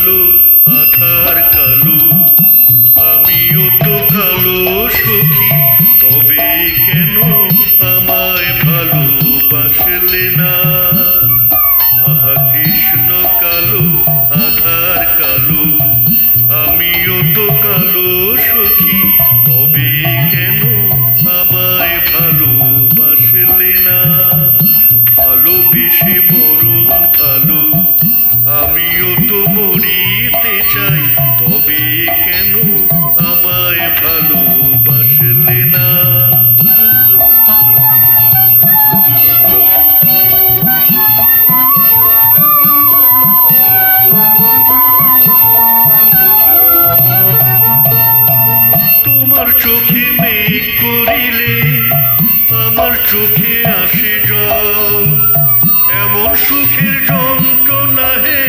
কালো, আধার কালো। আমিও তো কালো সখী, তবে কেন আমায় ভালোবাসলে না? আহা কৃষ্ণ কালো, আধার কালো। আমিও তো কালো সখী, তবে কেন আমায় ভালোবাসলে না? ভালোবেসে বল চোখে মেঘ করিলে, আমার চোখে আসে জল। এমন সুখের যন্ত্রণা হে,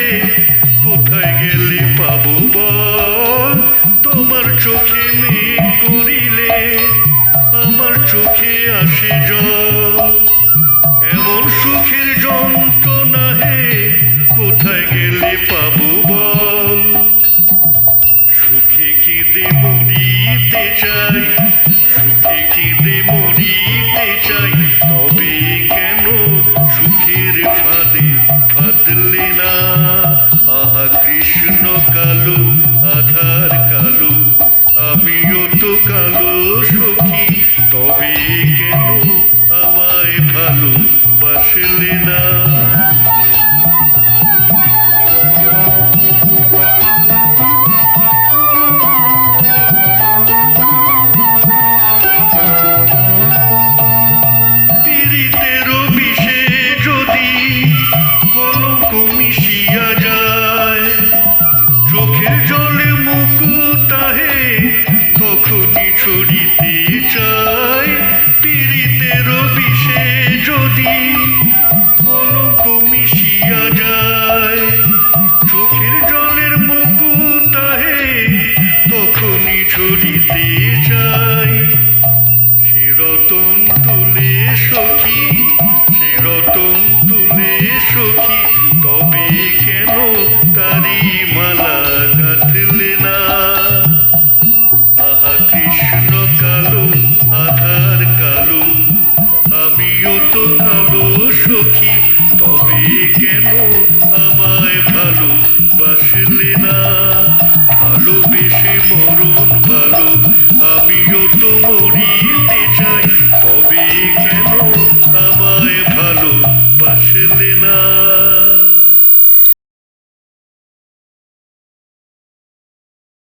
কোথায় গেলে পাবো বল? তোমার চোখে মেঘ করিলে, আমার চোখে আসে জল। এমন সুখের যন্ত্রণা হে, কোথায় গেলে পাবো বল? সুখে কেঁদে মরিতে চাই, সুখে কেঁদে মরিতে চাই। তবে কেন সুখের ফাঁদে ফাদলে না? আহা, কৃষ্ণ কালো, আধার কালো, আমিও তো কালো সখী। তবে কেন আমায় ভালো বাসলে না? যদি কোনো কমিশিয়া যায়, চোখের জলের মুকুতাহে তখনই ঝরিতে যায় সে রতন তুলে সখী সে রতন তুলে সখী তবে কেন তারি মালা গাঁথলে না? আহা কৃষ্ণ কালো, আধার কালো, আমিও